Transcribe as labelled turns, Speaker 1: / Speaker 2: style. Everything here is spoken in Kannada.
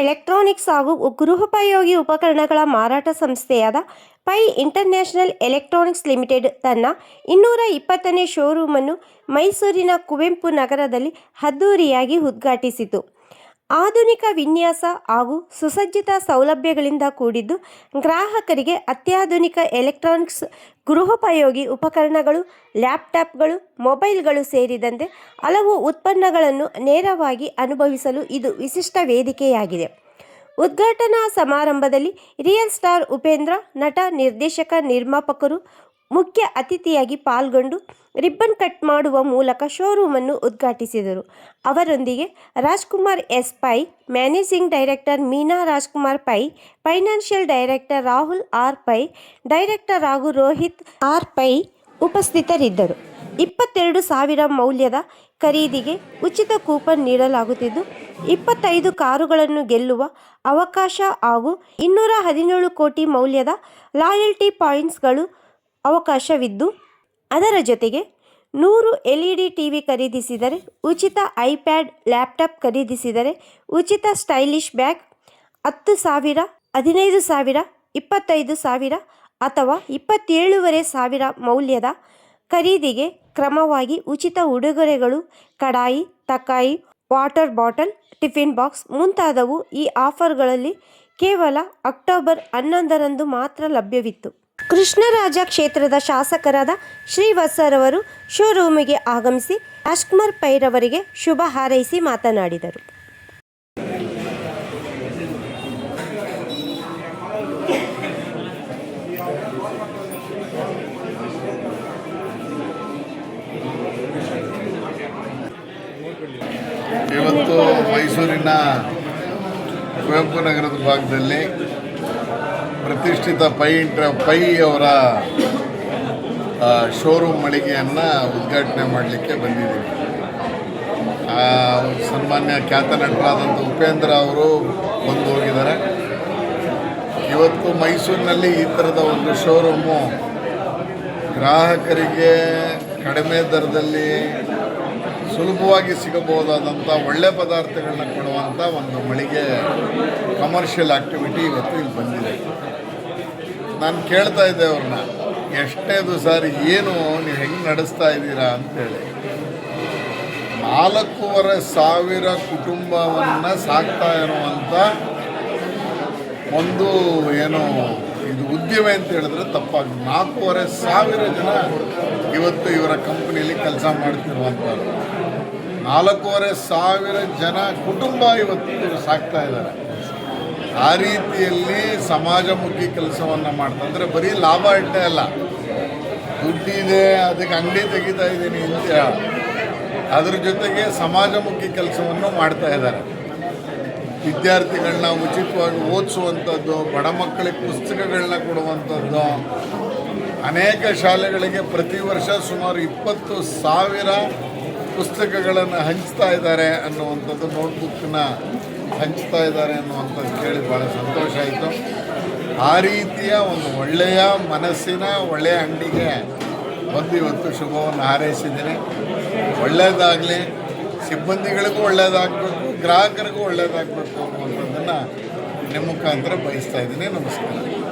Speaker 1: ಎಲೆಕ್ಟ್ರಾನಿಕ್ಸ್ ಹಾಗೂ ಗೃಹೋಪಯೋಗಿ ಉಪಕರಣಗಳ ಮಾರಾಟ ಸಂಸ್ಥೆಯಾದ ಪೈ ಇಂಟರ್ನ್ಯಾಷನಲ್ ಎಲೆಕ್ಟ್ರಾನಿಕ್ಸ್ ಲಿಮಿಟೆಡ್ ತನ್ನ ಇನ್ನೂರ ಇಪ್ಪತ್ತನೇ ಶೋರೂಮನ್ನು ಮೈಸೂರಿನ ಕುವೆಂಪು ನಗರದಲ್ಲಿ ಅದ್ದೂರಿಯಾಗಿ ಉದ್ಘಾಟಿಸಿತು. ಆಧುನಿಕ ವಿನ್ಯಾಸ ಹಾಗೂ ಸುಸಜ್ಜಿತ ಸೌಲಭ್ಯಗಳಿಂದ ಕೂಡಿದ್ದು ಗ್ರಾಹಕರಿಗೆ ಅತ್ಯಾಧುನಿಕ ಎಲೆಕ್ಟ್ರಾನಿಕ್ಸ್, ಗೃಹೋಪಯೋಗಿ ಉಪಕರಣಗಳು, ಲ್ಯಾಪ್ಟಾಪ್ಗಳು, ಮೊಬೈಲ್ಗಳು ಸೇರಿದಂತೆ ಹಲವು ಉತ್ಪನ್ನಗಳನ್ನು ನೇರವಾಗಿ ಅನುಭವಿಸಲು ಇದು ವಿಶಿಷ್ಟ ವೇದಿಕೆಯಾಗಿದೆ. ಉದ್ಘಾಟನಾ ಸಮಾರಂಭದಲ್ಲಿ ರಿಯಲ್ ಸ್ಟಾರ್ ಉಪೇಂದ್ರ, ನಟ ನಿರ್ದೇಶಕ ನಿರ್ಮಾಪಕರು ಮುಖ್ಯ ಅತಿಥಿಯಾಗಿ ಪಾಲ್ಗೊಂಡು ರಿಬ್ಬನ್ ಕಟ್ ಮಾಡುವ ಮೂಲಕ ಶೋರೂಮನ್ನು ಉದ್ಘಾಟಿಸಿದರು. ಅವರೊಂದಿಗೆ Rajkumar S Pai, managing director Meena Rajkumar Pai, financial director Rahul R Pai, director ಹಾಗೂ ರೋಹಿತ್ ಆರ್ ಪೈ ಉಪಸ್ಥಿತರಿದ್ದರು. ಇಪ್ಪತ್ತೆರಡು ಸಾವಿರ ಮೌಲ್ಯದ ಖರೀದಿಗೆ ಉಚಿತ ಕೂಪನ್ ನೀಡಲಾಗುತ್ತಿದ್ದು, ಇಪ್ಪತ್ತೈದು ಕಾರುಗಳನ್ನು ಗೆಲ್ಲುವ ಅವಕಾಶ ಹಾಗೂ ಇನ್ನೂರ ಹದಿನೇಳು ಕೋಟಿ ಮೌಲ್ಯದ ಲಾಯಲ್ಟಿ ಪಾಯಿಂಟ್ಸ್ಗಳು ಅವಕಾಶವಿದ್ದು ಅದರ ಜೊತೆಗೆ ನೂರು L E D T V ಖರೀದಿಸಿದರೆ ಉಚಿತ ಐಪ್ಯಾಡ್, ಲ್ಯಾಪ್ಟಾಪ್ ಖರೀದಿಸಿದರೆ ಉಚಿತ ಸ್ಟೈಲಿಶ್ ಬ್ಯಾಗ್ ಹತ್ತು ಸಾವಿರ, ಹದಿನೈದು ಸಾವಿರ, ಇಪ್ಪತ್ತೈದು ಸಾವಿರ ಅಥವಾ ಇಪ್ಪತ್ತೇಳೂವರೆ ಸಾವಿರ ಮೌಲ್ಯದ ಖರೀದಿಗೆ ಕ್ರಮವಾಗಿ ಉಚಿತ ಉಡುಗೊರೆಗಳು, ಕಡಾಯಿ, ತಕಾಯಿ, ವಾಟರ್ ಬಾಟಲ್, ಟಿಫಿನ್ ಬಾಕ್ಸ್ ಮುಂತಾದವು ಈ ಆಫರ್ಗಳಲ್ಲಿ ಕೇವಲ ಅಕ್ಟೋಬರ್ ಹನ್ನೊಂದರಂದು ಮಾತ್ರ ಲಭ್ಯವಿತ್ತು. ಕೃಷ್ಣರಾಜ ಕ್ಷೇತ್ರದ ಶಾಸಕರಾದ ಶ್ರೀವತ್ಸರವರು ಶೋರೂಮಿಗೆ ಆಗಮಿಸಿ ರಾಜ್ಕುಮಾರ್ ಪೈರವರಿಗೆ ಶುಭ ಹಾರೈಸಿ ಮಾತನಾಡಿದರು.
Speaker 2: ಇವತ್ತು ಮೈಸೂರಿನ ಕುವೆಂಪು ನಗರದ ಭಾಗದಲ್ಲಿ ಪ್ರತಿಷ್ಠಿತ ಪೈ ಪೈ ಅವರ ಶೋರೂಮ್ ಮಳಿಗೆಯನ್ನು ಉದ್ಘಾಟನೆ ಮಾಡಲಿಕ್ಕೆ ಬಂದಿದ್ದೀವಿ. ಸನ್ಮಾನ್ಯ ಖ್ಯಾತ ನಟರಾದಂಥ ಉಪೇಂದ್ರ ಅವರು ಬಂದು ಹೋಗಿದ್ದಾರೆ. ಇವತ್ತು ಮೈಸೂರಿನಲ್ಲಿ ಈ ಥರದ ಒಂದು ಶೋರೂಮು ಗ್ರಾಹಕರಿಗೆ ಕಡಿಮೆ ದರದಲ್ಲಿ ಸುಲಭವಾಗಿ ಸಿಗಬಹುದಾದಂಥ ಒಳ್ಳೆ ಪದಾರ್ಥಗಳನ್ನ ಕೊಡುವಂಥ ಒಂದು ಮಳಿಗೆ ಕಮರ್ಷಿಯಲ್ ಆ್ಯಕ್ಟಿವಿಟಿ ಇವತ್ತು ಇಲ್ಲಿ ಬಂದಿದೆ. ನಾನು ಕೇಳ್ತಾ ಇದ್ದೆ ಅವ್ರನ್ನ ಎಷ್ಟೇದು ಸರ್ ಏನು, ನೀವು ಹೆಂಗೆ ನಡೆಸ್ತಾ ಇದ್ದೀರಾ ಅಂತೇಳಿ. ನಾಲ್ಕೂವರೆ ಸಾವಿರ ಕುಟುಂಬವನ್ನು ಸಾಕ್ತಾ ಇರುವಂಥ ಒಂದು ಏನು, ಇದು ಉದ್ಯಮ ಅಂತ ಹೇಳಿದ್ರೆ ತಪ್ಪಾಗ ನಾಲ್ಕೂವರೆ ಸಾವಿರ ಜನ ಇವತ್ತು ಇವರ ಕಂಪ್ನಿಯಲ್ಲಿ ಕೆಲಸ ಮಾಡ್ತಿರುವಂಥವ್ರು ನಾಲ್ಕೂವರೆ ಸಾವಿರ ಜನ ಕುಟುಂಬ ಇವತ್ತು ಸಾಕ್ತಾ ಇದ್ದಾರೆ. ಆ ರೀತಿಯಲ್ಲಿ ಸಮಾಜಮುಖಿ ಕೆಲಸವನ್ನು ಮಾಡ್ತಾ ಅಂದರೆ ಬರೀ ಲಾಭ ಅಷ್ಟೇ ಅಲ್ಲ. ದುಡ್ಡಿದೆ, ಅದಕ್ಕೆ ಅಂಗಡಿ ತೆಗಿತಾ ಇದ್ದೀನಿ ಅಂತ ಅದ್ರ ಜೊತೆಗೆ ಸಮಾಜಮುಖಿ ಕೆಲಸವನ್ನು ಮಾಡ್ತಾ ಇದ್ದಾರೆ. ವಿದ್ಯಾರ್ಥಿಗಳನ್ನ ಉಚಿತವಾಗಿ ಓದಿಸುವಂಥದ್ದು, ಬಡ ಮಕ್ಕಳಿಗೆ ಪುಸ್ತಕಗಳನ್ನ ಕೊಡುವಂಥದ್ದು. ಅನೇಕ ಶಾಲೆಗಳಿಗೆ ಪ್ರತಿ ವರ್ಷ ಸುಮಾರು ಇಪ್ಪತ್ತು ಸಾವಿರ ಪುಸ್ತಕಗಳನ್ನು ಹಂಚ್ತಾ ಇದ್ದಾರೆ ಅನ್ನುವಂಥದ್ದು ನೋಟ್ಬುಕ್ಕನ್ನ ಹಂಚ್ತಾ ಇದ್ದಾರೆ ಅನ್ನುವಂಥದ್ದು ಕೇಳಿ ಭಾಳ ಸಂತೋಷ ಆಯಿತು. ಆ ರೀತಿಯ ಒಂದು ಒಳ್ಳೆಯ ಮನಸ್ಸಿನ ಒಳ್ಳೆಯ ಅಂಗಡಿಗೆ ಬಂದು ಇವತ್ತು ಶುಭವನ್ನು ಹಾರೈಸಿದ್ದೀನಿ. ಒಳ್ಳೆಯದಾಗಲಿ, ಸಿಬ್ಬಂದಿಗಳಿಗೂ ಒಳ್ಳೆಯದಾಗಬೇಕು, ಗ್ರಾಹಕರಿಗೂ ಒಳ್ಳೆಯದಾಗಬೇಕು ಅನ್ನುವಂಥದ್ದನ್ನು ನಿಮ್ಮ ಮುಖಾಂತರ ಬಯಸ್ತಾ ಇದ್ದೀನಿ. ನಮಸ್ಕಾರ.